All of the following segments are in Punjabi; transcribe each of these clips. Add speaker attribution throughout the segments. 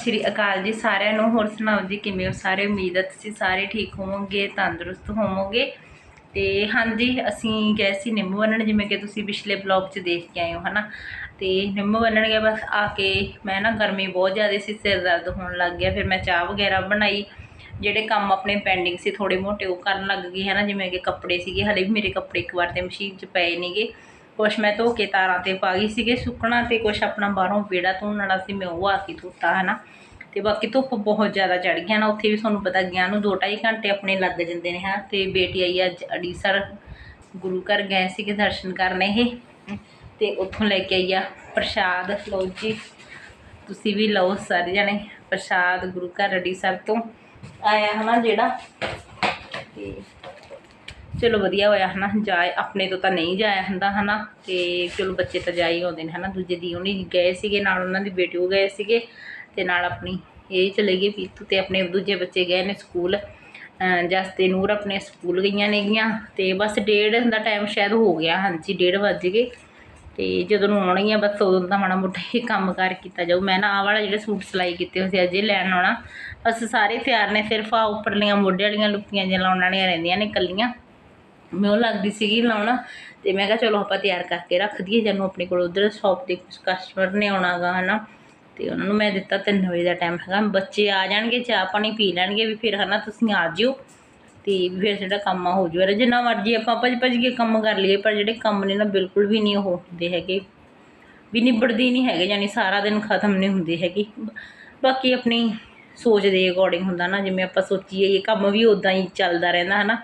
Speaker 1: ਸ਼੍ਰੀ ਅਕਾਲ ਜੀ ਸਾਰਿਆਂ ਨੂੰ। ਹੋਰ ਸੁਣਾਓ ਜੀ, ਕਿਵੇਂ ਹੋ? ਸਾਰੇ ਉਮੀਦ ਹੈ ਤੁਸੀਂ ਸਾਰੇ ਠੀਕ ਹੋਵੋਗੇ, ਤੰਦਰੁਸਤ ਹੋਵੋਗੇ। ਤੇ ਹਾਂਜੀ, ਅਸੀਂ ਗਏ ਸੀ ਨਿੰਮ ਬੰਨਣ ਜਿਵੇਂ ਕਿ ਤੁਸੀਂ ਪਿਛਲੇ ਬਲੌਗ 'ਚ ਦੇਖ ਕੇ ਆਏ ਹੋ, ਹਨਾ? ਤੇ ਨਿੰਮ ਬੰਨਣ ਗਿਆ ਬਸ ਆ ਕੇ ਮੈਂ ਨਾ ਗਰਮੀ ਬਹੁਤ ਜ਼ਿਆਦਾ ਸੀ, ਸਿਰ ਦਰਦ ਹੋਣ ਲੱਗ ਗਿਆ। ਫਿਰ ਮੈਂ ਚਾਹ ਵਗੈਰਾ ਬਣਾਈ, ਜਿਹੜੇ ਕੰਮ ਆਪਣੇ ਪੈਂਡਿੰਗ ਸੀ ਥੋੜੇ ਮੋਟੇ ਉਹ ਕਰਨ ਲੱਗ ਗਈ ਹੈ ਨਾ ਜਿਵੇਂ ਕਿ ਕੱਪੜੇ ਸੀਗੇ, ਹਲੇ ਵੀ ਮੇਰੇ ਕੱਪੜੇ ਇੱਕ ਵਾਰ ਤੇ ਮਸ਼ੀਨ 'ਚ ਪਏ ਨੇਗੇ। ਕੁਛ ਮੈਂ ਧੋ ਕੇ ਤਾਰਾਂ ਤੇ ਪਾ ਗਈ ਸੀਗੇ, ਸੁੱਕਣਾ ਤੇ ਕੁਛ ਆਪਣਾ ਬਾਹਰੋਂ ਵਿਹੜਾ ਧੋਣ ਵਾਲਾ ਸੀ, ਮੈਂ ਉਹ ਆ ਕੇ ਧੋਤਾ ਹੈ ਨਾ ਤੇ ਬਾਕੀ ਧੁੱਪ ਬਹੁਤ ਜ਼ਿਆਦਾ ਚੜ ਗਿਆ ਨਾ ਉੱਥੇ ਵੀ ਤੁਹਾਨੂੰ ਪਤਾ ਗਿਆ ਨੂੰ 2.5 ਘੰਟੇ ਆਪਣੇ ਲੱਗ ਜਾਂਦੇ ਨੇ ਹਾਂ ਤੇ ਬੇਟੀ ਆਈ ਅੱਜ ਅੜੀਸਰ ਗੁਰੂ ਘਰ ਗਏ ਸੀਗੇ ਦਰਸ਼ਨ ਕਰਨ ਇਹ। ਤੇ ਉੱਥੋਂ ਲੈ ਕੇ ਆਈ ਆ ਪ੍ਰਸ਼ਾਦ, ਲਓ ਜੀ। ਤੁਸੀਂ ਵੀ ਲਓ ਸਾਰੇ ਜਣੇ ਪ੍ਰਸ਼ਾਦ ਗੁਰੂ ਘਰ ਅੜੀਸਰ ਤੋਂ। ਆਇਆ ਹਨਾ ਜਿਹੜਾ, ਤੇ ਚਲੋ ਵਧੀਆ ਹੋਇਆ ਹਨਾ, ਜਾਏ, ਆਪਣੇ ਤੋਂ ਤਾਂ ਨਹੀਂ ਜਾਇਆ ਹੁੰਦਾ ਹਨਾ, ਤੇ ਚਲੋ ਬੱਚੇ ਤਾਂ ਜਾ ਹੀ ਆਉਂਦੇ ਨੇ ਹਨਾ, ਦੂਜੇ ਦੀ ਉਹਨੇ ਗਏ ਸੀਗੇ, ਨਾਲ ਉਹਨਾਂ ਦੀ ਬੇਟੀ ਉਹ ਗਏ ਸੀਗੇ, ਤੇ ਨਾਲ ਆਪਣੀ ਇਹ ਚਲੇ ਗਏ ਪੀਤੂ ਤੇ ਆਪਣੇ ਦੂਜੇ ਬੱਚੇ ਗਏ ਨੇ ਸਕੂਲ। ਜਸ ਤੇ ਨੂਰ ਆਪਣੇ ਸਕੂਲ ਗਈਆਂ ਨੇਗੀਆਂ, ਤੇ ਬਸ ਡੇਢ ਦਾ ਟਾਈਮ ਸ਼ਾਇਦ ਹੋ ਗਿਆ, ਹਾਂਜੀ, ਡੇਢ ਵੱਜ ਗਏ। ਤੇ ਜਦੋਂ ਨੂੰ ਆਉਣੀ ਆ, ਬਸ ਉਦੋਂ ਦਾ ਮਾੜਾ ਮੋਟਾ ਹੀ ਕੰਮ ਕਾਰ ਕੀਤਾ ਜਾਊ। ਮੈਂ ਨਾ ਆਹ ਵਾਲਾ ਜਿਹੜੇ ਸੂਟ ਸਿਲਾਈ ਕੀਤੇ ਹੋਏ ਸੀ, ਅੱਜ ਇਹ ਲੈਣ ਆਉਣਾ। ਬਸ ਸਾਰੇ ਤਿਆਰ ਨੇ, ਸਿਰਫ ਆ ਉੱਪਰਲੀਆਂ ਮੋਢੇ ਵਾਲੀਆਂ ਲੁੱਕੀਆਂ ਜਿਹੀਆਂ ਲਾਉਣ ਵਾਲੀਆਂ ਰਹਿੰਦੀਆਂ ਨੇ ਕੱਲੀਆਂ ਮੈਨੂੰ ਲੱਗਦੀ ਸੀਗੀ ਲਾਉਣਾ ਤੇ ਮੈਂ ਕਿਹਾ ਚਲੋ ਆਪਾਂ ਤਿਆਰ ਕਰਕੇ ਰੱਖ ਦਈਏ ਜਦੋਂ ਆਪਣੇ ਕੋਲ ਉਧਰ ਸ਼ਾਪ ਤੇ ਕੁਝ ਕਸਟਮਰ ਨੇ ਆਉਣਾਗਾ ਹਨਾ। ਤੇ ਉਹਨਾਂ ਨੂੰ ਮੈਂ ਦਿੱਤਾ 3 ਵਜੇ ਦਾ ਟਾਈਮ ਹੈਗਾ, ਬੱਚੇ ਆ ਜਾਣਗੇ, ਚਾਹ ਪਾਣੀ ਪੀ ਲੈਣਗੇ ਵੀ ਫਿਰ ਹਨਾ ਤੁਸੀਂ ਆ ਜਿਓ ਤੇ ਫਿਰ ਜਿਹੜਾ ਕੰਮ ਆ ਹੋ ਜੂਗਾ ਜਿੰਨਾ ਮਰਜ਼ੀ ਆਪਾਂ ਭੱਜ ਭੱਜ ਕੇ ਕੰਮ ਕਰ ਲਈਏ, ਪਰ ਜਿਹੜੇ ਕੰਮ ਨੇ ਨਾ ਬਿਲਕੁਲ ਵੀ ਨਹੀਂ ਉਹ ਹੁੰਦੇ ਹੈਗੇ। ਵੀ ਨਿਬੜਦੇ ਨਹੀਂ ਹੈਗੇ ਯਾਨੀ ਸਾਰਾ ਦਿਨ ਖਤਮ ਨਹੀਂ ਹੁੰਦੀ ਹੈਗੀ। ਬਾਕੀ ਆਪਣੀ ਸੋਚ ਦੇ ਅਕੋਰਡਿੰਗ ਹੁੰਦਾ ਨਾ, ਜਿਵੇਂ ਆਪਾਂ ਸੋਚੀਏ, ਇਹ ਕੰਮ ਵੀ ਉਦਾਂ ਹੀ ਚੱਲਦਾ ਰਹਿੰਦਾ, ਹਨਾ।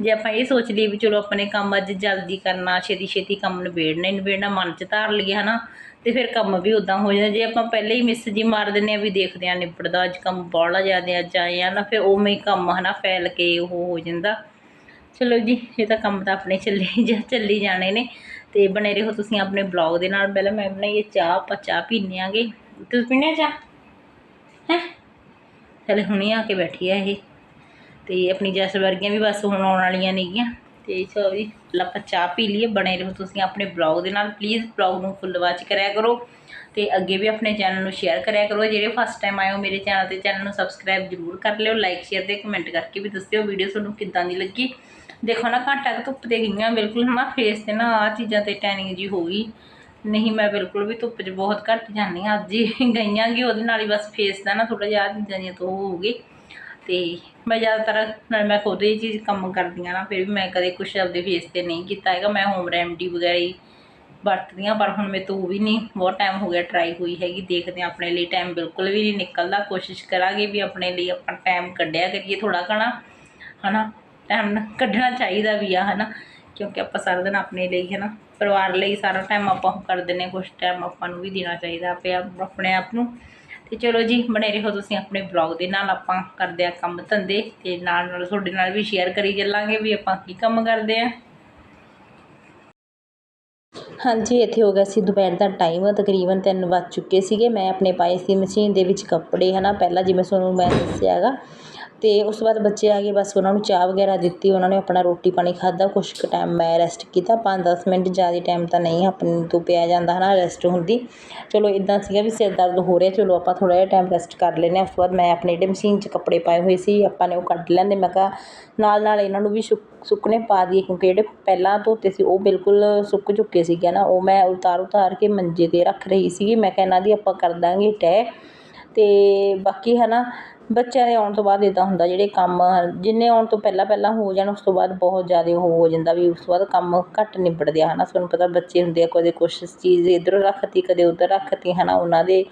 Speaker 1: ਜੇ ਆਪਾਂ ਇਹ ਸੋਚ ਲਈਏ ਵੀ ਚਲੋ ਆਪਣੇ ਕੰਮ ਅੱਜ ਜਲਦੀ ਕਰਨਾ, ਛੇਤੀ ਛੇਤੀ ਕੰਮ ਨਿਬੇੜਨਾ ਹੀ ਨਿਬੇੜਨਾ, ਮਨ 'ਚ ਧਾਰ ਲਈਏ, ਹਨਾ, ਤੇ ਫਿਰ ਕੰਮ ਵੀ ਉਦਾਂ ਹੋ ਜਾਂਦਾ। ਜੇ ਆਪਾਂ ਪਹਿਲੇ ਹੀ ਮਿਸ ਜੀ ਮਾਰ ਦਿੰਦੇ ਆ ਵੀ ਦੇਖਦੇ ਆ ਨਿਬੜਦਾ, ਅੱਜ ਕੰਮ ਬੜਾ ਜ਼ਿਆਦਾ ਅੱਜ ਆਏ ਆ, ਨਾ ਫਿਰ ਉਵੇਂ ਹੀ ਕੰਮ, ਹਨਾ, ਫੈਲ ਕੇ ਉਹ ਹੋ ਜਾਂਦਾ। ਚਲੋ ਜੀ, ਇਹ ਤਾਂ ਕੰਮ ਤਾਂ ਆਪਣੇ ਚੱਲੇ ਜਾ, ਚੱਲੀ ਜਾਣੇ ਨੇ। ਤੇ ਬਣੇ ਰਹੋ ਤੁਸੀਂ ਆਪਣੇ ਬਲੌਗ ਦੇ ਨਾਲ। ਪਹਿਲਾਂ ਮੈਂ ਬਣਾਈਏ ਚਾਹ, ਆਪਾਂ ਚਾਹ ਪੀਨੇ ਆਂਗੇ ਤੁਸੀਂ ਪੀਣੇ ਚਾਹ? ਹੈ? ਹਲੇ ਹੁਣੇ ਆ ਕੇ ਬੈਠੀ ਆ ਇਹ। ਤੇ ਆਪਣੀ ਜੈਸ ਵਰਗੀਆਂ ਵੀ ਬਸ ਹੁਣ ਆਉਣ ਵਾਲੀਆਂ ਨੇਗੀਆਂ। ਤੇ ਚਲੋ ਜੀ ਆਪਾਂ ਚਾਹ ਪੀ ਲਈਏ, ਬਣੇ ਰਹੋ ਤੁਸੀਂ ਆਪਣੇ ਬਲੌਗ ਦੇ ਨਾਲ। ਪਲੀਜ਼ ਬਲੌਗ ਨੂੰ ਫੁੱਲ ਵਾਚ ਕਰਿਆ ਕਰੋ ਤੇ ਅੱਗੇ ਵੀ ਆਪਣੇ ਚੈਨਲ ਨੂੰ ਸ਼ੇਅਰ ਕਰਿਆ ਕਰੋ। ਜਿਹੜੇ ਫਸਟ ਟਾਈਮ ਆਏ ਹੋ ਮੇਰੇ ਚੈਨਲ ਤੇ ਚੈਨਲ ਨੂੰ ਸਬਸਕ੍ਰਾਈਬ ਜ਼ਰੂਰ ਕਰ ਲਿਓ। ਲਾਈਕ ਸ਼ੇਅਰ ਤੇ ਕਮੈਂਟ ਕਰਕੇ ਵੀ ਦੱਸਿਓ ਵੀਡੀਓ ਤੁਹਾਨੂੰ ਕਿੱਦਾਂ ਦੀ ਲੱਗੀ। ਦੇਖੋ ਨਾ, ਘੰਟਾ ਕੁ ਧੁੱਪ ਤੇ ਗਈਆਂ, ਬਿਲਕੁਲ ਹਨਾ ਫੇਸ ਤੇ ਨਾ ਆ ਚੀਜ਼ਾਂ ਤੇ ਟੈਨਿੰਗ ਜੀ ਹੋ ਗਈ। ਨਹੀਂ, ਮੈਂ ਬਿਲਕੁਲ ਵੀ ਧੁੱਪ 'ਚ ਬਹੁਤ ਘੱਟ ਜਾਂਦੀ ਹਾਂ। ਅੱਜ ਹੀ ਗਈਆਂ ਕਿ ਉਹਦੇ ਨਾਲ ਹੀ ਬਸ ਫੇਸ ਦਾ ਨਾ ਥੋੜਾ ਜਿਹਾ ਆਹ ਚੀਜ਼ਾਂ ਦੀਆਂ ਤੋਂ ਹੋ ਗਈ। ਤੇ ਮੈਂ ਜ਼ਿਆਦਾਤਰ ਨਾਲ ਮੈਂ ਖੁਦ ਇਹ ਚੀਜ਼ ਕੰਮ ਕਰਦੀ ਹਾਂ ਨਾ, ਫਿਰ ਵੀ ਮੈਂ ਕਦੇ ਕੁਛ ਆਪਦੇ ਫੇਸ ਤੇ ਨਹੀਂ ਕੀਤਾ ਹੈਗਾ। ਮੈਂ ਹੋਮ ਰੈਮਡੀ ਵਗੈਰਾ ਹੀ ਵਰਤਦੀ ਹਾਂ, ਪਰ ਹੁਣ ਮੇਰੇ ਤੋਂ ਵੀ ਨਹੀਂ, ਬਹੁਤ ਟਾਈਮ ਹੋ ਗਿਆ ਟਰਾਈ ਹੋਈ ਹੈਗੀ, ਦੇਖਦੇ ਹਾਂ ਆਪਣੇ ਲਈ ਟਾਈਮ ਬਿਲਕੁਲ ਵੀ ਨਹੀਂ ਨਿਕਲਦਾ। ਕੋਸ਼ਿਸ਼ ਕਰਾਂਗੇ ਵੀ ਆਪਣੇ ਲਈ ਆਪਾਂ ਟਾਈਮ ਕੱਢਿਆ ਕਰੀਏ ਥੋੜਾ ਘਣਾ, ਹਨਾ? ਟਾਈਮ ਕੱਢਣਾ ਚਾਹੀਦਾ ਵੀ ਆ, ਹਨਾ? ਕਿਉਂਕਿ ਆਪਾਂ ਸਾਰਾ ਦਿਨ ਆਪਣੇ ਲਈ, ਹਨਾ? ਪਰਿਵਾਰ ਲਈ ਸਾਰਾ ਟਾਈਮ ਆਪਾਂ ਉਹ ਕਰ ਦਿੰਦੇ ਹਾਂ ਕੁਛ ਟਾਈਮ ਆਪਾਂ ਨੂੰ ਵੀ ਦੇਣਾ ਚਾਹੀਦਾ ਆਪੇ ਆਪ- ਆਪਣੇ ਆਪ ਨੂੰ। ਤੇ ਚਲੋ ਜੀ, ਬਣੇ ਰਹੋ ਤੁਸੀਂ ਆਪਣੇ ਬਲੌਗ ਦੇ ਨਾਲ। ਆਪਾਂ ਕਰਦੇ ਆ ਕੰਮ ਧੰਦੇ ਤੇ ਨਾਲ ਨਾਲ ਤੁਹਾਡੇ ਨਾਲ ਵੀ ਸ਼ੇਅਰ ਕਰੀ ਚੱਲਾਂਗੇ ਵੀ ਆਪਾਂ ਕੀ ਕੰਮ ਕਰਦੇ ਆ ਹਾਂਜੀ, ਇੱਥੇ ਹੋ ਗਿਆ ਸੀ ਦੁਪਹਿਰ ਦਾ ਟਾਈਮ ਤਕਰੀਬਨ 3 ਵੱਜ ਚੁੱਕੇ ਸੀਗੇ। ਮੈਂ ਆਪਣੇ ਪਾਏ ਸੀ ਮਸ਼ੀਨ ਦੇ ਵਿੱਚ ਕੱਪੜੇ, ਹਨਾ। ਪਹਿਲਾਂ ਜਿਵੇਂ ਤੁਹਾਨੂੰ ਮੈਂ ਦੱਸਿਆ ਅਤੇ ਉਸ ਤੋਂ ਬਾਅਦ ਬੱਚੇ ਆ ਗਏ, ਬਸ ਉਹਨਾਂ ਨੂੰ ਚਾਹ ਵਗੈਰਾ ਦਿੱਤੀ, ਉਹਨਾਂ ਨੇ ਆਪਣਾ ਰੋਟੀ ਪਾਣੀ ਖਾਧਾ, ਕੁਛ ਕੁ ਟਾਈਮ ਮੈਂ ਰੈਸਟ ਕੀਤਾ, ਪੰਜ ਦਸ ਮਿੰਟ ਜ਼ਿਆਦਾ ਟਾਈਮ ਤਾਂ ਨਹੀਂ ਆਪਣੇ ਤੋਂ ਪਿਆ ਜਾਂਦਾ ਹੈ ਨਾ ਰੈਸਟ ਹੁੰਦੀ ਚਲੋ ਇੱਦਾਂ ਸੀਗਾ ਵੀ ਸਿਰ ਦਰਦ ਹੋ ਰਿਹਾ, ਚਲੋ ਆਪਾਂ ਥੋੜ੍ਹਾ ਜਿਹਾ ਟਾਈਮ ਰੈਸਟ ਕਰ ਲੈਂਦੇ ਹਾਂ, ਉਸ ਤੋਂ ਬਾਅਦ ਮੈਂ ਆਪਣੇ ਜਿਹੜੇ ਮਸ਼ੀਨ 'ਚ ਕੱਪੜੇ ਪਾਏ ਹੋਏ ਸੀ, ਆਪਾਂ ਨੇ ਉਹ ਕੱਢ ਲੈਂਦੇ, ਮੈਂ ਕਿਹਾ ਨਾਲ ਨਾਲ ਇਹਨਾਂ ਨੂੰ ਵੀ ਸੁੱਕ- ਸੁੱਕਣੇ ਪਾ ਦਈਏ, ਕਿਉਂਕਿ ਜਿਹੜੇ ਪਹਿਲਾਂ ਧੋਤੇ ਸੀ, ਉਹ ਬਿਲਕੁਲ ਸੁੱਕ ਚੁੱਕੇ ਸੀਗੇ ਨਾ, ਉਹ ਮੈਂ ਉਤਾਰ ਉਤਾਰ ਕੇ ਮੰਜੇ 'ਤੇ ਰੱਖ ਰਹੀ ਸੀਗੀ, ਮੈਂ ਕਿਹਾ ਇਹਨਾਂ ਦੀ ਆਪਾਂ ਕਰ ਦਾਂਗੇ ਤੈਅ ਅਤੇ ਬਾਕੀ ਹੈ ਨਾ ਬੱਚਿਆਂ ਦੇ ਆਉਣ ਤੋਂ ਬਾਅਦ ਇੱਦਾਂ ਹੁੰਦਾ ਜਿਹੜੇ ਕੰਮ ਜਿੰਨੇ ਆਉਣ ਤੋਂ ਪਹਿਲਾਂ ਪਹਿਲਾਂ ਹੋ ਜਾਣ, ਉਸ ਤੋਂ ਬਾਅਦ ਬਹੁਤ ਜ਼ਿਆਦਾ ਉਹ ਹੋ ਜਾਂਦਾ ਵੀ ਉਸ ਤੋਂ ਬਾਅਦ ਕੰਮ ਘੱਟ ਨਿਬੜਦੇ ਆ ਹੈ ਨਾ ਤੁਹਾਨੂੰ ਪਤਾ ਬੱਚੇ ਹੁੰਦੇ ਆ, ਕਦੇ ਕੁਛ ਚੀਜ਼ ਇੱਧਰ ਰੱਖਤੀ, ਕਦੇ ਉੱਧਰ ਰੱਖਤੀ ਹੈ ਨਾ ਉਹਨਾਂ ਦੇ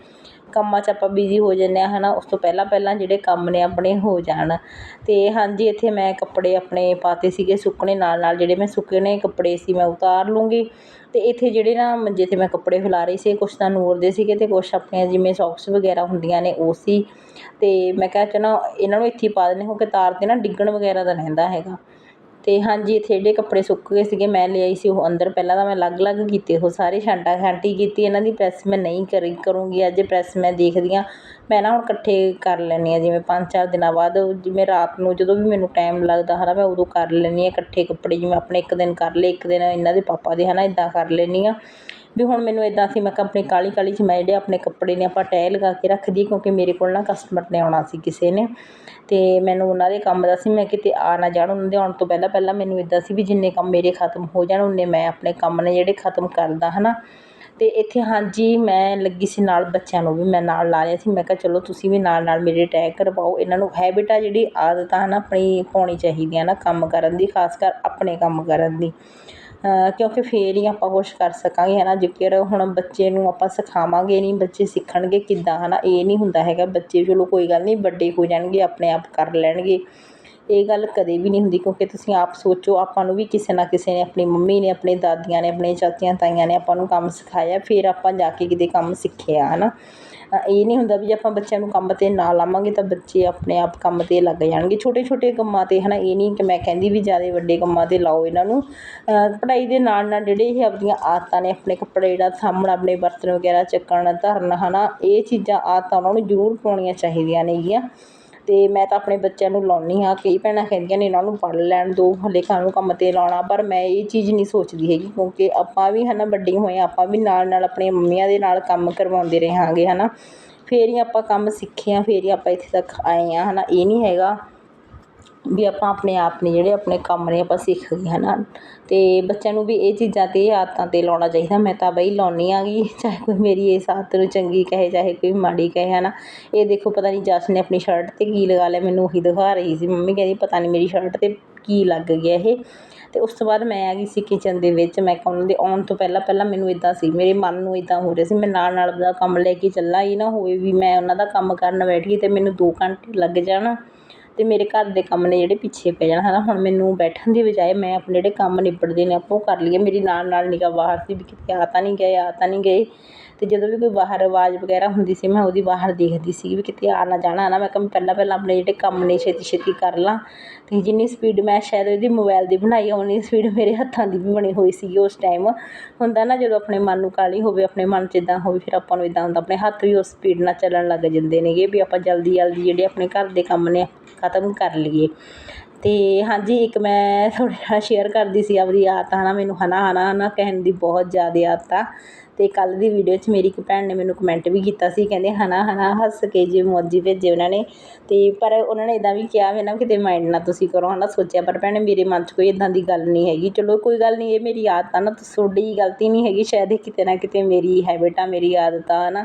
Speaker 1: ਕੰਮਾਂ 'ਚ ਆਪਾਂ ਬਿਜ਼ੀ ਹੋ ਜਾਂਦੇ ਹਾਂ ਹੈ ਨਾ ਉਸ ਤੋਂ ਪਹਿਲਾਂ ਪਹਿਲਾਂ ਜਿਹੜੇ ਕੰਮ ਨੇ ਆਪਣੇ ਹੋ ਜਾਣ। ਅਤੇ ਹਾਂਜੀ, ਇੱਥੇ ਮੈਂ ਕੱਪੜੇ ਆਪਣੇ ਪਾਤੇ ਸੀਗੇ ਸੁੱਕਣੇ ਨਾਲ ਨਾਲ, ਜਿਹੜੇ ਮੈਂ ਸੁੱਕਣੇ ਕੱਪੜੇ ਸੀ ਮੈਂ ਉਤਾਰ ਲੂੰਗੀ। ਅਤੇ ਇੱਥੇ ਜਿਹੜੇ ਨਾ ਮੰਜੇ 'ਤੇ ਮੈਂ ਕੱਪੜੇ ਫੈਲਾ ਰਹੀ ਸੀ, ਕੁਛ ਤਾਂ ਨੂਰ ਦੇ ਸੀਗੇ ਅਤੇ ਕੁਛ ਆਪਣੇ ਜਿਵੇਂ ਸੌਕਸ ਵਗੈਰਾ ਹੁੰਦੀਆਂ ਨੇ, ਉਹ ਸੀ। ਅਤੇ ਮੈਂ ਕਿਹਾ ਚਲੋ, ਇਹਨਾਂ ਨੂੰ ਇੱਥੇ ਹੀ ਪਾ ਦਿੰਦੇ ਕਿਉਂਕਿ ਤਾਰ 'ਤੇ ਨਾ ਡਿੱਗਣ ਵਗੈਰਾ ਦਾ ਰਹਿੰਦਾ ਹੈਗਾ। ਅਤੇ ਹਾਂਜੀ, ਇੱਥੇ ਜਿਹੜੇ ਕੱਪੜੇ ਸੁੱਕ ਗਏ ਸੀਗੇ, ਮੈਂ ਲੈ ਆਈ ਸੀ, ਉਹ ਅੰਦਰ ਪਹਿਲਾਂ ਤਾਂ ਮੈਂ ਅਲੱਗ-ਅਲੱਗ ਕੀਤੇ, ਉਹ ਸਾਰੇ ਛਾਂਟਾ ਛਾਂਟੀ ਕੀਤੀ, ਇਹਨਾਂ ਦੀ ਪ੍ਰੈਸ ਮੈਂ ਨਹੀਂ ਕਰੀ, ਕਰੂੰਗੀ ਅੱਜ ਪ੍ਰੈਸ ਮੈਂ ਦੇਖਦੀ ਹਾਂ। ਮੈਂ ਨਾ ਹੁਣ ਇਕੱਠੇ ਕਰ ਲੈਂਦੀ ਹਾਂ, ਜਿਵੇਂ ਪੰਜ ਚਾਰ ਦਿਨਾਂ ਬਾਅਦ, ਜਿਵੇਂ ਰਾਤ ਨੂੰ ਜਦੋਂ ਵੀ ਮੈਨੂੰ ਟਾਈਮ ਲੱਗਦਾ ਹੈ ਨਾ ਮੈਂ ਉਦੋਂ ਕਰ ਲੈਂਦੀ ਹਾਂ ਇਕੱਠੇ ਕੱਪੜੇ, ਜਿਵੇਂ ਆਪਣੇ ਇੱਕ ਦਿਨ ਕਰ ਲਏ, ਇੱਕ ਦਿਨ ਇਹਨਾਂ ਦੇ ਪਾਪਾ ਦੇ ਹੈ ਨਾ ਇੱਦਾਂ ਕਰ ਲੈਂਦੀ ਹਾਂ। ਵੀ ਹੁਣ ਮੈਨੂੰ ਇੱਦਾਂ ਸੀ, ਮੈਂ ਕਿਹਾ ਆਪਣੀ ਕਾਹਲੀ ਕਾਹਲੀ 'ਚ ਮੈਂ ਜਿਹੜੇ ਆਪਣੇ ਕੱਪੜੇ ਨੇ ਆਪਾਂ ਤਹਿ ਲਗਾ ਕੇ ਰੱਖ ਦਈਏ, ਕਿਉਂਕਿ ਮੇਰੇ ਕੋਲ ਨਾ ਕਸਟਮਰ ਨੇ ਆਉਣਾ ਸੀ ਕਿਸੇ ਨੇ। ਅਤੇ ਮੈਨੂੰ ਉਹਨਾਂ ਦੇ ਕੰਮ ਦਾ ਸੀ, ਮੈਂ ਕਿਤੇ ਆ ਨਾ ਜਾਣ, ਉਹਨਾਂ ਦੇ ਆਉਣ ਤੋਂ ਪਹਿਲਾਂ ਪਹਿਲਾਂ ਮੈਨੂੰ ਇੱਦਾਂ ਸੀ ਵੀ ਜਿੰਨੇ ਕੰਮ ਮੇਰੇ ਖਤਮ ਹੋ ਜਾਣ ਉਨੇ ਮੈਂ ਆਪਣੇ ਕੰਮ ਨੇ ਜਿਹੜੇ ਖਤਮ ਕਰਦਾ ਹੈ ਨਾ ਅਤੇ ਇੱਥੇ ਹਾਂਜੀ, ਮੈਂ ਲੱਗੀ ਸੀ ਨਾਲ ਬੱਚਿਆਂ ਨੂੰ ਵੀ, ਮੈਂ ਨਾਲ ਲਾ ਲਿਆ ਸੀ, ਮੈਂ ਕਿਹਾ ਚਲੋ ਤੁਸੀਂ ਵੀ ਨਾਲ ਨਾਲ ਮੇਰੇ ਟੈਗ ਕਰਵਾਓ, ਇਹਨਾਂ ਨੂੰ ਹੈਬਿਟ ਆ ਜਿਹੜੀ ਆਦਤ ਆ ਨਾ ਆਪਣੀ ਪਾਉਣੀ ਚਾਹੀਦੀ ਆ ਨਾ ਕੰਮ ਕਰਨ ਦੀ, ਖਾਸ ਕਰ ਆਪਣੇ ਕੰਮ ਕਰਨ ਦੀ। ਕਿਉਂਕਿ ਫਿਰ ਹੀ ਆਪਾਂ ਕੁਛ ਕਰ ਸਕਾਂਗੇ ਹੈ ਨਾ ਜੇਕਰ ਹੁਣ ਬੱਚੇ ਨੂੰ ਆਪਾਂ ਸਿਖਾਵਾਂਗੇ ਨਹੀਂ, ਬੱਚੇ ਸਿੱਖਣਗੇ ਕਿੱਦਾਂ ਹੈ ਨਾ ਇਹ ਨਹੀਂ ਹੁੰਦਾ ਹੈਗਾ, ਬੱਚੇ ਚਲੋ ਕੋਈ ਗੱਲ ਨਹੀਂ, ਵੱਡੇ ਹੋ ਜਾਣਗੇ, ਆਪਣੇ ਆਪ ਕਰ ਲੈਣਗੇ। ਇਹ ਗੱਲ ਕਦੇ ਵੀ ਨਹੀਂ ਹੁੰਦੀ, ਕਿਉਂਕਿ ਤੁਸੀਂ ਆਪ ਸੋਚੋ, ਆਪਾਂ ਨੂੰ ਵੀ ਕਿਸੇ ਨਾ ਕਿਸੇ ਨੇ, ਆਪਣੀ ਮੰਮੀ ਨੇ, ਆਪਣੇ ਦਾਦੀਆਂ ਨੇ, ਆਪਣੇ ਚਾਚੀਆਂ ਤਾਈਆਂ ਨੇ ਆਪਾਂ ਨੂੰ ਕੰਮ ਸਿਖਾਇਆ, ਫਿਰ ਆਪਾਂ ਜਾ ਕੇ ਕਿਤੇ ਕੰਮ ਸਿੱਖਿਆ ਹੈ ਨਾ ਇਹ ਨਹੀਂ ਹੁੰਦਾ ਵੀ ਜੇ ਆਪਾਂ ਬੱਚਿਆਂ ਨੂੰ ਕੰਮ 'ਤੇ ਨਾ ਲਾਵਾਂਗੇ ਤਾਂ ਬੱਚੇ ਆਪਣੇ ਆਪ ਕੰਮ 'ਤੇ ਲੱਗ ਜਾਣਗੇ। ਛੋਟੇ ਛੋਟੇ ਕੰਮਾਂ 'ਤੇ ਹੈ ਨਾ ਇਹ ਨਹੀਂ ਕਿ ਮੈਂ ਕਹਿੰਦੀ ਵੀ ਜ਼ਿਆਦਾ ਵੱਡੇ ਕੰਮਾਂ 'ਤੇ ਲਾਓ ਇਹਨਾਂ ਨੂੰ। ਪੜ੍ਹਾਈ ਦੇ ਨਾਲ ਨਾਲ ਜਿਹੜੇ ਇਹ ਆਪਣੀਆਂ ਆਦਤਾਂ ਨੇ, ਆਪਣੇ ਕੱਪੜੇ ਜਿਹੜਾ ਸਾਂਭਣਾ ਆਪਣੇ ਬਰਤਨ ਵਗੈਰਾ ਚੱਕਣ, ਧਰਨ ਹੈ ਨਾ ਇਹ ਚੀਜ਼ਾਂ, ਆਦਤਾਂ ਉਹਨਾਂ ਨੂੰ ਜ਼ਰੂਰ ਪਾਉਣੀਆਂ ਚਾਹੀਦੀਆਂ ਨੇਗੀਆਂ। ਅਤੇ ਮੈਂ ਤਾਂ ਆਪਣੇ ਬੱਚਿਆਂ ਨੂੰ ਲਾਉਂਦੀ ਹਾਂ। ਕਈ ਭੈਣਾਂ ਕਹਿੰਦੀਆਂ ਨੇ, ਇਹਨਾਂ ਨੂੰ ਪੜ੍ਹ ਲੈਣ ਦਿਓ ਹਾਲੇ ਕਾਹਨੂੰ ਕੰਮ 'ਤੇ ਲਾਉਣਾ। ਪਰ ਮੈਂ ਇਹ ਚੀਜ਼ ਨਹੀਂ ਸੋਚਦੀ ਹੈਗੀ, ਕਿਉਂਕਿ ਆਪਾਂ ਵੀ ਹੈ ਨਾ ਵੱਡੇ ਹੋਏ ਹਾਂ, ਆਪਾਂ ਵੀ ਨਾਲ ਨਾਲ ਆਪਣੀਆਂ ਮੰਮੀਆਂ ਦੇ ਨਾਲ ਕੰਮ ਕਰਵਾਉਂਦੇ ਰਹਾਂਗੇ ਹੈ ਨਾ ਫਿਰ ਹੀ ਆਪਾਂ ਕੰਮ ਸਿੱਖੇ ਹਾਂ, ਫਿਰ ਹੀ ਆਪਾਂ ਇੱਥੇ ਤੱਕ ਆਏ ਹਾਂ ਹੈ ਨਾ ਇਹ ਨਹੀਂ ਹੈਗਾ ਵੀ ਆਪਾਂ ਆਪਣੇ ਆਪ ਨੇ ਜਿਹੜੇ ਆਪਣੇ ਕੰਮ ਨੇ ਆਪਾਂ ਸਿੱਖ ਗਏ ਹੈ ਨਾ ਅਤੇ ਬੱਚਿਆਂ ਨੂੰ ਵੀ ਇਹ ਚੀਜ਼ਾਂ 'ਤੇ ਆਦਤਾਂ 'ਤੇ ਲਾਉਣਾ ਚਾਹੀਦਾ। ਮੈਂ ਤਾਂ ਬਈ ਲਾਉਂਦੀ ਹੈਗੀ ਚਾਹੇ ਕੋਈ ਮੇਰੀ ਇਸ ਆਦਤ ਨੂੰ ਚੰਗੀ ਕਹੇ, ਚਾਹੇ ਕੋਈ ਮਾੜੀ ਕਹੇ ਹੈ ਨਾ ਇਹ ਦੇਖੋ ਪਤਾ ਨਹੀਂ ਜਸ ਨੇ ਆਪਣੀ ਸ਼ਰਟ 'ਤੇ ਕੀ ਲਗਾ ਲਿਆ, ਮੈਨੂੰ ਉਹੀ ਦਿਖਾ ਰਹੀ ਸੀ। ਮੰਮੀ ਕਹਿੰਦੀ ਪਤਾ ਨਹੀਂ ਮੇਰੀ ਸ਼ਰਟ 'ਤੇ ਕੀ ਲੱਗ ਗਿਆ ਇਹ। ਅਤੇ ਉਸ ਤੋਂ ਬਾਅਦ ਮੈਂ ਆ ਗਈ ਸੀ ਕਿਚਨ ਦੇ ਵਿੱਚ। ਮੈਂ ਕਿਹਾ ਉਹਨਾਂ ਦੇ ਆਉਣ ਤੋਂ ਪਹਿਲਾਂ ਪਹਿਲਾਂ ਮੈਨੂੰ ਇੱਦਾਂ ਸੀ, ਮੇਰੇ ਮਨ ਨੂੰ ਇੱਦਾਂ ਹੋ ਰਿਹਾ ਸੀ। ਮੈਂ ਨਾਲ ਨਾਲ ਦਾ ਕੰਮ ਲੈ ਕੇ ਚੱਲਾਂ। ਇਹ ਨਾ ਹੋਵੇ ਵੀ ਮੈਂ ਉਹਨਾਂ ਦਾ ਕੰਮ ਕਰਨ ਬੈਠ ਗਈ ਅਤੇ ਮੈਨੂੰ ਦੋ ਘੰਟੇ ਲੱਗ ਜਾਣ। ਅਤੇ ਮੇਰੇ ਘਰ ਦੇ ਕੰਮ ਨੇ ਜਿਹੜੇ ਪਿੱਛੇ ਪੈ ਜਾਣ ਹੈ ਨਾ ਹੁਣ ਮੈਨੂੰ ਬੈਠਣ ਦੀ ਬਜਾਏ ਮੈਂ ਆਪਣੇ ਜਿਹੜੇ ਕੰਮ ਨਿਬੜਦੇ ਨੇ, ਆਪਾਂ ਉਹ ਕਰ ਲਈਏ। ਮੇਰੀ ਨਾਲ ਨਾਲ ਨਿਗਾਹ ਬਾਹਰ ਸੀ ਵੀ ਕਿਤੇ ਆ ਤਾਂ ਨਹੀਂ ਗਏ, ਆ ਤਾਂ ਨਹੀਂ ਗਏ। ਅਤੇ ਜਦੋਂ ਵੀ ਕੋਈ ਬਾਹਰ ਆਵਾਜ਼ ਵਗੈਰਾ ਹੁੰਦੀ ਸੀ, ਮੈਂ ਉਹਦੀ ਬਾਹਰ ਦੇਖਦੀ ਸੀ ਵੀ ਕਿਤੇ ਆ ਨਾ ਜਾਣਾ ਨਾ ਮੈਂ ਕਿਹਾ ਮੈਂ ਪਹਿਲਾਂ ਪਹਿਲਾਂ ਆਪਣੇ ਜਿਹੜੇ ਕੰਮ ਨੇ ਛੇਤੀ ਛੇਤੀ ਕਰ ਲਾਂ। ਅਤੇ ਜਿੰਨੀ ਸਪੀਡ ਮੈਂ ਸ਼ਾਇਦ ਇਹਦੀ ਮੋਬਾਇਲ ਦੀ ਬਣਾਈ ਆ ਉਨੀ ਸਪੀਡ ਮੇਰੇ ਹੱਥਾਂ ਦੀ ਵੀ ਬਣੀ ਹੋਈ ਸੀਗੀ ਉਸ ਟਾਈਮ ਹੁੰਦਾ ਨਾ ਜਦੋਂ ਆਪਣੇ ਮਨ ਨੂੰ ਕਾਹਲੀ ਹੋਵੇ, ਆਪਣੇ ਮਨ 'ਚ ਇੱਦਾਂ ਹੋਵੇ, ਫਿਰ ਆਪਾਂ ਨੂੰ ਇੱਦਾਂ ਹੁੰਦਾ, ਆਪਣੇ ਹੱਥ ਵੀ ਉਸ ਸਪੀਡ ਨਾਲ ਚੱਲਣ ਲੱਗ ਜਾਂਦੇ ਨੇਗੇ ਵੀ ਆਪਾਂ ਜਲਦੀ ਜਲਦੀ ਜਿਹੜੇ ਆਪਣੇ ਘਰ ਦੇ ਕੰਮ ਨੇ, ਖਤਮ ਕਰ ਲਈਏ। ਅਤੇ ਹਾਂਜੀ, ਇੱਕ ਮੈਂ ਤੁਹਾਡੇ ਨਾਲ ਸ਼ੇਅਰ ਕਰਦੀ ਸੀ ਆਪਦੀ ਆਦਤ ਹੈ ਨਾ ਮੈਨੂੰ ਹੈ ਨਾ ਹੈ ਨਾ ਹੈ ਨਾ ਕਹਿਣ ਦੀ ਬਹੁਤ ਜ਼ਿਆਦਾ ਆਦਤ ਆ। ਅਤੇ ਕੱਲ੍ਹ ਦੀ ਵੀਡੀਓ 'ਚ ਮੇਰੀ ਇੱਕ ਭੈਣ ਨੇ ਮੈਨੂੰ ਕਮੈਂਟ ਵੀ ਕੀਤਾ ਸੀ, ਕਹਿੰਦੇ ਹੈ ਨਾ ਹੈ ਨਾ ਹੱਸ ਕੇ ਜੇ ਮੋਜੀ ਭੇਜੇ ਉਹਨਾਂ ਨੇ। ਅਤੇ ਪਰ ਉਹਨਾਂ ਨੇ ਇੱਦਾਂ ਵੀ ਕਿਹਾ ਵੀ ਨਾ ਕਿਤੇ ਮਾਈਂਡ ਨਾ ਤੁਸੀਂ ਕਰੋ ਹੈ ਨਾ ਸੋਚਿਆ, ਪਰ ਭੈਣੇ ਮੇਰੇ ਮਨ 'ਚ ਕੋਈ ਇੱਦਾਂ ਦੀ ਗੱਲ ਨਹੀਂ ਹੈਗੀ। ਚਲੋ ਕੋਈ ਗੱਲ ਨਹੀਂ, ਇਹ ਮੇਰੀ ਆਦਤ ਆ ਨਾ, ਤੁਹਾਡੀ ਗਲਤੀ ਨਹੀਂ ਹੈਗੀ, ਸ਼ਾਇਦ ਇਹ ਕਿਤੇ ਨਾ ਕਿਤੇ ਮੇਰੀ ਹੈਬਿਟ ਆ, ਮੇਰੀ ਆਦਤ ਆ ਹੈ ਨਾ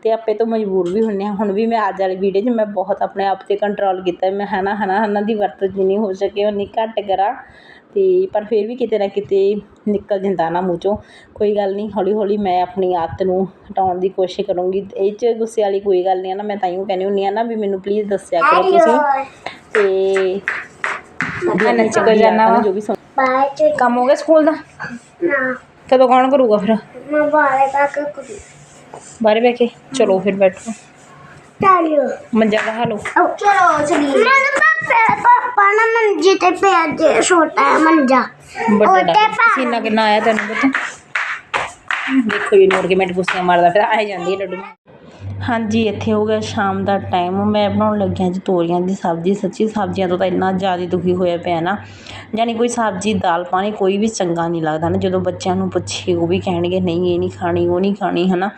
Speaker 1: ਅਤੇ ਆਪੇ ਤੋਂ ਮਜਬੂਰ ਵੀ ਹੁੰਦੇ ਹਾਂ। ਹੁਣ ਵੀ ਮੈਂ ਅੱਜ ਵਾਲੀ ਵੀਡੀਓ 'ਚ ਮੈਂ ਬਹੁਤ ਆਪਣੇ ਆਪ 'ਤੇ ਕੰਟਰੋਲ ਕੀਤਾ। ਮੈਂ ਹਨਾ ਹਨਾ ਹਨਾ ਦੀ ਵਰਤੋਂ ਜਿੰਨੀ ਹੋ ਸਕੇ ਉਨੀ ਘੱਟ ਕਰਾਂ। ਅਤੇ ਪਰ ਫਿਰ ਵੀ ਕਿਤੇ ਨਾ ਕਿਤੇ ਨਿਕਲ ਜਾਂਦਾ ਨਾ ਮੂੰਹ 'ਚੋਂ। ਕੋਈ ਗੱਲ ਨਹੀਂ ਹੌਲੀ ਹੌਲੀ ਮੈਂ ਆਪਣੀ ਆਦਤ ਨੂੰ ਹਟਾਉਣ ਦੀ ਕੋਸ਼ਿਸ਼ ਕਰੂੰਗੀ। ਇਹ 'ਚ ਗੁੱਸੇ ਵਾਲੀ ਕੋਈ ਗੱਲ ਨਹੀਂ ਹੈ ਨਾ ਮੈਂ ਤਾਈਓ ਕਹਿੰਦੀ ਹੁੰਦੀ ਹਾਂ ਨਾ ਵੀ ਮੈਨੂੰ ਪਲੀਜ਼ ਦੱਸਿਆ ਕਰੋ ਤੁਸੀਂ। ਅਤੇ ਮੈਂ ਚੱਕਰ ਜਾਣਾ ਜੋ ਵੀ ਸੁਣ ਕੰਮ ਹੋ ਗਿਆ ਸਕੂਲ ਦਾ?
Speaker 2: ਨਾ।
Speaker 1: ਕਦੋਂ ਕੌਣ ਕਰੂਗਾ ਫਿਰ?
Speaker 2: ਮੈਂ ਬਾਹਰ ਤੱਕ ਕੁੜੀ।
Speaker 1: ਬਾਹਰ ਬੈ ਕੇ ਚਲੋ ਫਿਰ ਬੈਠੋ। ਮੰਜਾ ਲਾ ਲਓ।
Speaker 2: ਚਲੋ ਚਲੀ ਮੈਨੂੰ ਪਾਪਾ ਪਾਪਾ ਨਾ ਮੰਜੀ ਤੇ ਪਿਆ ਜੇ ਛੋਟਾ ਜਿਹਾ ਮੰਜਾ।
Speaker 1: ਵੱਡਾ
Speaker 2: ਉਹਦੇ
Speaker 1: ਡਰ
Speaker 2: ਪਾ
Speaker 1: ਕਿੰਨਾ ਆਇਆ ਤੈਨੂੰ ਪਤਾ? ਦੇਖੋ ਜੀ ਨੂਰ ਕੇ ਮਿੰਟ ਗੁੱਸੀਆਂ ਮਾਰਦਾ ਫਿਰ ਆ ਜਾਂਦੀ ਹੈ ਲੱਡੂ। ਹਾਂਜੀ, ਇੱਥੇ ਹੋ ਗਿਆ ਸ਼ਾਮ ਦਾ ਟਾਈਮ ਮੈਂ ਬਣਾਉਣ ਲੱਗਿਆ ਜੀ ਤੋਰੀਆਂ ਦੀ ਸਬਜ਼ੀ। ਸੱਚੀ ਸਬਜ਼ੀਆਂ ਤੋਂ ਤਾਂ ਇੰਨਾ ਜ਼ਿਆਦਾ ਦੁਖੀ ਹੋਇਆ ਪਿਆ ਨਾ। ਯਾਨੀ ਕੋਈ ਸਬਜ਼ੀ, ਦਾਲ, ਪਾਣੀ ਕੋਈ ਵੀ ਚੰਗਾ ਨਹੀਂ ਲੱਗਦਾ ਨਾ। ਜਦੋਂ ਬੱਚਿਆਂ ਨੂੰ ਪੁੱਛੇ, ਉਹ ਵੀ ਕਹਿਣਗੇ, ਨਹੀਂ, ਇਹ ਨਹੀਂ ਖਾਣੀ, ਉਹ ਨਹੀਂ ਖਾਣੀ ਹੈ ਨਾ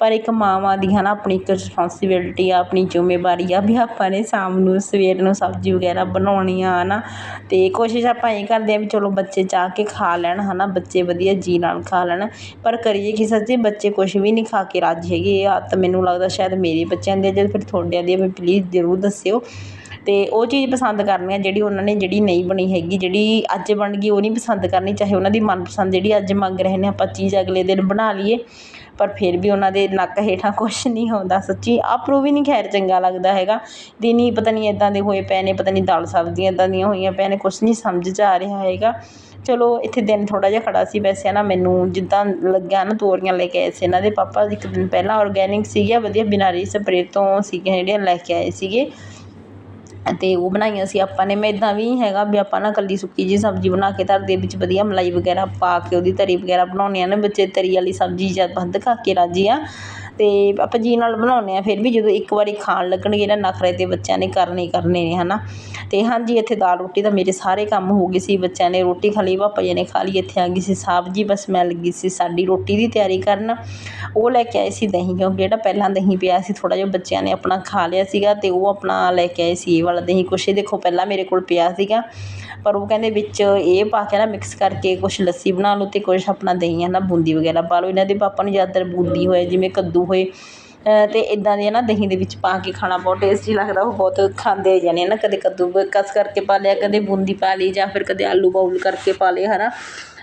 Speaker 1: ਪਰ ਇੱਕ ਮਾਵਾਂ ਦੀ ਹੈ ਨਾ ਆਪਣੀ ਇੱਕ ਰਿਸਪੌਂਸਿਬਿਲਟੀ ਆ, ਆਪਣੀ ਜ਼ਿੰਮੇਵਾਰੀ ਆ ਵੀ ਆਪਾਂ ਨੇ ਸ਼ਾਮ ਨੂੰ, ਸਵੇਰ ਨੂੰ ਸਬਜ਼ੀ ਵਗੈਰਾ ਬਣਾਉਣੀ ਆ ਹੈ ਨਾ ਅਤੇ ਕੋਸ਼ਿਸ਼ ਆਪਾਂ ਇਹ ਕਰਦੇ ਆ ਵੀ ਚਲੋ ਬੱਚੇ ਚਾਹ ਕੇ ਖਾ ਲੈਣ ਹੈ ਨਾ ਬੱਚੇ ਵਧੀਆ ਜੀ ਨਾਲ ਖਾ ਲੈਣ। ਪਰ ਕਰੀਏ ਕਿ ਸੱਚੀ, ਬੱਚੇ ਕੁਛ ਵੀ ਨਹੀਂ ਖਾ ਕੇ ਰਾਜੀ ਹੈਗੇ। ਇਹ ਆਦਤ ਮੈਨੂੰ ਲੱਗਦਾ ਸ਼ਾਇਦ ਮੇਰੇ ਬੱਚਿਆਂ ਦੀ ਜਾਂ ਫਿਰ ਤੁਹਾਡਿਆਂ ਦੀ ਆ, ਵੀ ਪਲੀਜ਼ ਜ਼ਰੂਰ ਦੱਸਿਓ। ਅਤੇ ਉਹ ਚੀਜ਼ ਪਸੰਦ ਕਰਨੀ ਆ ਜਿਹੜੀ ਉਹਨਾਂ ਨੇ ਜਿਹੜੀ ਨਹੀਂ ਬਣੀ ਹੈਗੀ, ਜਿਹੜੀ ਅੱਜ ਬਣ ਗਈ, ਉਹ ਨਹੀਂ ਪਸੰਦ ਕਰਨੀ, ਚਾਹੇ ਉਹਨਾਂ ਦੀ ਮਨਪਸੰਦ ਜਿਹੜੀ ਅੱਜ ਮੰਗ ਰਹੇ ਨੇ, ਆਪਾਂ ਚੀਜ਼ ਅਗਲੇ ਦਿਨ ਬਣਾ ਲਈਏ। ਪਰ ਫਿਰ ਵੀ ਉਹਨਾਂ ਦੇ ਨੱਕ ਹੇਠਾਂ ਕੁਛ ਨਹੀਂ ਆਉਂਦਾ ਸੱਚੀ। ਆਪ ਨੂੰ ਵੀ ਨਹੀਂ ਖੈਰ ਚੰਗਾ ਲੱਗਦਾ ਹੈਗਾ। ਦਿਨ ਹੀ ਪਤਾ ਨਹੀਂ ਇੱਦਾਂ ਦੇ ਹੋਏ ਪਏ ਨੇ, ਪਤਾ ਨਹੀਂ ਦਾਲ ਸਬਜ਼ੀਆਂ ਇੱਦਾਂ ਦੀਆਂ ਹੋਈਆਂ ਪਈਆਂ ਨੇ, ਕੁਛ ਨਹੀਂ ਸਮਝ 'ਚ ਆ ਰਿਹਾ ਹੈਗਾ। ਚਲੋ ਇੱਥੇ ਦਿਨ ਥੋੜ੍ਹਾ ਜਿਹਾ ਖੜਾ ਸੀ ਵੈਸੇ ਨਾ ਮੈਨੂੰ ਜਿੱਦਾਂ ਲੱਗਿਆ ਨਾ ਤੋਰੀਆਂ ਲੈ ਕੇ ਆਏ ਸੀ ਇਹਨਾਂ ਦੇ ਪਾਪਾ, ਇੱਕ ਦਿਨ ਪਹਿਲਾਂ ਔਰਗੈਨਿਕ ਸੀਗੀਆਂ ਵਧੀਆ ਬਿਨਾਂ ਰੀ ਸਪਰੇ ਤੋਂ ਸੀਗੀਆਂ ਜਿਹੜੀਆਂ ਲੈ ਕੇ ਆਏ ਸੀਗੇ। ਅਤੇ ਉਹ ਬਣਾਈਆਂ ਸੀ ਆਪਾਂ ਨੇ, ਮੈਂ ਇੱਦਾਂ ਵੀ ਹੈਗਾ ਵੀ ਆਪਾਂ ਨਾ ਇਕੱਲੀ ਸੁੱਕੀ ਜਿਹੀ ਸਬਜ਼ੀ ਬਣਾ ਕੇ ਧਰ ਦੇ ਵਿੱਚ ਵਧੀਆ ਮਲਾਈ ਵਗੈਰਾ ਪਾ ਕੇ ਉਹਦੀ ਤਰੀ ਵਗੈਰਾ ਬਣਾਉਂਦੇ ਆ ਨਾ, ਬੱਚੇ ਤਰੀ ਵਾਲੀ ਸਬਜ਼ੀ ਜਦ ਵੱਧ ਖਾ ਕੇ ਰਾਜੀ ਆ। ਅਤੇ ਆਪਾਂ ਜੀਅ ਨਾਲ ਬਣਾਉਂਦੇ ਹਾਂ, ਫਿਰ ਵੀ ਜਦੋਂ ਇੱਕ ਵਾਰੀ ਖਾਣ ਲੱਗਣਗੇ ਨਾ, ਨਖਰੇ ਤੇ ਬੱਚਿਆਂ ਨੇ ਕਰਨੇ ਹੀ ਕਰਨੇ ਨੇ ਹੈ ਨਾ ਅਤੇ ਹਾਂਜੀ, ਇੱਥੇ ਦਾਲ ਰੋਟੀ ਦਾ ਮੇਰੇ ਸਾਰੇ ਕੰਮ ਹੋ ਗਏ ਸੀ, ਬੱਚਿਆਂ ਨੇ ਰੋਟੀ ਖਾ ਲਈ, ਪਾਪਾ ਜੀ ਨੇ ਖਾ ਲਈ, ਇੱਥੇ ਆ ਗਈ ਸੀ ਸਬਜ਼ੀ ਬਸ ਮੈਂ ਲੱਗੀ ਸੀ ਸਾਡੀ ਰੋਟੀ ਦੀ ਤਿਆਰੀ ਕਰਨ। ਉਹ ਲੈ ਕੇ ਆਏ ਸੀ ਦਹੀਂ, ਕਿਉਂਕਿ ਜਿਹੜਾ ਪਹਿਲਾਂ ਦਹੀਂ ਪਿਆ ਸੀ, ਥੋੜ੍ਹਾ ਜਿਹਾ ਬੱਚਿਆਂ ਨੇ ਆਪਣਾ ਖਾ ਲਿਆ ਸੀਗਾ ਅਤੇ ਉਹ ਆਪਣਾ ਲੈ ਕੇ ਆਏ ਸੀ, ਇਹ ਵਾਲਾ ਦਹੀਂ। ਕੁਛ ਇਹ ਦੇਖੋ, ਪਹਿਲਾਂ ਮੇਰੇ ਕੋਲ ਪਿਆ ਸੀਗਾ, ਪਰ ਉਹ ਕਹਿੰਦੇ ਵਿੱਚ ਇਹ ਪਾ ਕੇ ਨਾ ਮਿਕਸ ਕਰਕੇ ਕੁਛ ਲੱਸੀ ਬਣਾ ਲਓ ਅਤੇ ਕੁਛ ਆਪਣਾ ਦਹੀਂ ਹੈ ਨਾ ਬੂੰਦੀ ਵਗੈਰਾ ਪਾ ਲਓ। ਇਹਨਾਂ ਦੇ ਪਾਪਾ ਨੂੰ ਜ਼ਿਆਦਾਤਰ ਬੂੰਦੀ ਹੋਏ, ਜਿਵੇਂ ਕੱਦੂ ਹੋਏ। ਅਤੇ ਇੱਦਾਂ ਇਦਾਂ ਦੇ ਨਾ ਦਹੀਂ ਦੇ ਵਿੱਚ ਪਾ ਕੇ ਖਾਣਾ ਬਹੁਤ ਟੇਸਟੀ ਲੱਗਦਾ, ਉਹ ਬਹੁਤ ਖਾਂਦੇ ਜਾਣੇ ਨਾ ਕਦੇ ਕੱਦੂ ਕਸ ਕਰਕੇ ਪਾ ਲਿਆ, ਕਦੇ ਬੂੰਦੀ ਪਾ ਲਈ ਜਾਂ ਫਿਰ ਕਦੇ ਆਲੂ ਬਾਉਲ ਕਰਕੇ ਪਾ ਲਏ ਹੈ ਨਾ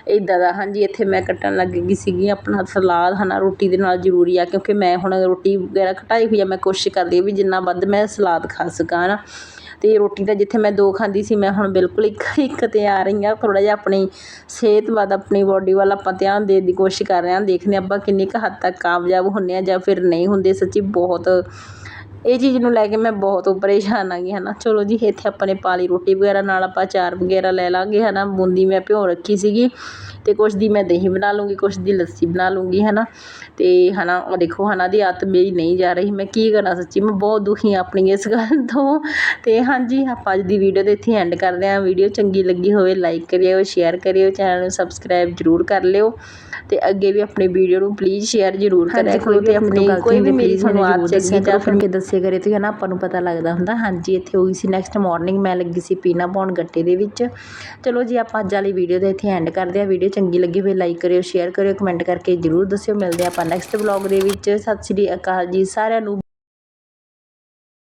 Speaker 1: ਇੱਦਾਂ ਦਾ, ਹਾਂਜੀ, ਇੱਥੇ ਮੈਂ ਕੱਟਣ ਲੱਗ ਗਈ ਸੀਗੀ ਆਪਣਾ ਸਲਾਦ ਹੈ ਨਾ ਰੋਟੀ ਦੇ ਨਾਲ ਜ਼ਰੂਰੀ ਆ, ਕਿਉਂਕਿ ਮੈਂ ਹੁਣ ਰੋਟੀ ਵਗੈਰਾ ਘਟਾਈ ਹੋਈ ਆ, ਮੈਂ ਕੋਸ਼ਿਸ਼ ਕਰਦੀ ਹਾਂ ਵੀ ਜਿੰਨਾ ਵੱਧ ਮੈਂ ਸਲਾਦ ਖਾ ਸਕਾਂ ਹੈ ਨਾ ਤੇ ਰੋਟੀ ਤਾਂ ਜਿੱਥੇ ਮੈਂ ਦੋ ਖਾਂਦੀ ਸੀ, ਮੈਂ ਹੁਣ ਬਿਲਕੁਲ ਇੱਕ ਇੱਕ ਤੇ ਆ ਰਹੀ ਹਾਂ। ਥੋੜਾ ਜਿਹਾ ਆਪਣੀ ਸਿਹਤ ਵੱਲ, ਆਪਣੀ ਬੋਡੀ ਵੱਲ ਆਪਾਂ ਧਿਆਨ ਦੇਣ ਦੀ ਕੋਸ਼ਿਸ਼ ਕਰ ਰਹੇ ਹਾਂ। ਦੇਖਦੇ ਹਾਂ ਆਪਾਂ ਕਿੰਨੀ ਕੁ ਹੱਦ ਤੱਕ ਕਾਮਯਾਬ ਹੁੰਦੇ ਹਾਂ ਜਾਂ ਫਿਰ ਨਹੀਂ ਹੁੰਦੇ। ਸੱਚੀ ਬਹੁਤ ਇਹ ਚੀਜ਼ ਨੂੰ ਲੈ ਕੇ ਮੈਂ ਬਹੁਤ ਪਰੇਸ਼ਾਨ ਆ ਹੈ ਨਾ ਚਲੋ ਜੀ, ਇੱਥੇ ਆਪਾਂ ਨੇ ਪਾ ਲਈ ਰੋਟੀ ਵਗੈਰਾ, ਨਾਲ ਆਪਾਂ ਅਚਾਰ ਵਗੈਰਾ ਲੈ ਲਾਂਗੇ ਹੈ ਨਾ ਬੂੰਦੀ ਮੈਂ ਭਿਓ ਰੱਖੀ ਸੀਗੀ ਅਤੇ ਕੁਛ ਦੀ ਮੈਂ ਦਹੀਂ ਬਣਾ ਲੂੰਗੀ, ਕੁਛ ਦੀ ਲੱਸੀ ਬਣਾ ਲੂੰਗੀ ਹੈ ਨਾ ਅਤੇ ਹੈ ਨਾ ਉਹ ਦੇਖੋ ਹੈ ਨਾ ਦੀ ਆਦਤ ਮੇਰੀ ਨਹੀਂ ਜਾ ਰਹੀ। ਮੈਂ ਕੀ ਕਰਾਂ ਸੱਚੀ, ਮੈਂ ਬਹੁਤ ਦੁਖੀ ਹਾਂ ਆਪਣੀ ਇਸ ਗੱਲ ਤੋਂ। ਅਤੇ ਹਾਂਜੀ, ਆਪਾਂ ਅੱਜ ਦੀ ਵੀਡੀਓ ਦੇ ਇੱਥੇ ਐਂਡ ਕਰਦੇ ਹਾਂ। ਵੀਡੀਓ ਚੰਗੀ ਲੱਗੀ ਹੋਵੇ ਲਾਈਕ ਕਰਿਓ ਸ਼ੇਅਰ ਕਰਿਓ ਚੈਨਲ ਨੂੰ ਸਬਸਕ੍ਰਾਈਬ ਜ਼ਰੂਰ ਕਰ ਲਿਓ। ਤੇ ਅੱਗੇ ਵੀ ਆਪਣੀ ਵੀਡੀਓ ਨੂੰ ਪਲੀਜ਼ ਸ਼ੇਅਰ ਜ਼ਰੂਰ ਕਰਿਆ ਕਰੋ ਤੇ ਆਪਣੀ ਕੋਈ ਵੀ ਮੇਰੀ ਤੁਹਾਨੂੰ ਆਦਤ ਚੱਕੀ ਜਾਂ ਫਿਰ ਕੇ ਦੱਸੇ ਕਰੇ ਤੇ ਨਾ? ਆਪਾਂ ਨੂੰ ਪਤਾ ਲੱਗਦਾ ਹੁੰਦਾ। ਹਾਂਜੀ ਇੱਥੇ ਹੋਈ ਸੀ ਨੈਕਸਟ ਮਾਰਨਿੰਗ ਮੈਂ ਲੱਗੀ ਸੀ ਪੀਣਾ ਪਾਉਣ ਗੱਟੇ ਦੇ ਵਿੱਚ। ਚਲੋ ਜੀ ਆਪਾਂ ਅੱਜ ਵਾਲੀ ਵੀਡੀਓ ਦੇ ਇੱਥੇ ਐਂਡ ਕਰਦੇ ਹਾਂ। ਵੀਡੀਓ ਚੰਗੀ ਲੱਗੀ ਹੋਵੇ ਲਾਈਕ ਕਰਿਓ ਸ਼ੇਅਰ ਕਰਿਓ ਕਮੈਂਟ ਕਰਕੇ ਜ਼ਰੂਰ ਦੱਸਿਓ। ਮਿਲਦੇ ਆਪਾਂ ਨੈਕਸਟ ਵਲੌਗ ਦੇ ਵਿੱਚ। ਸਤਿ ਸ਼੍ਰੀ ਅਕਾਲ ਜੀ ਸਾਰਿਆਂ ਨੂੰ।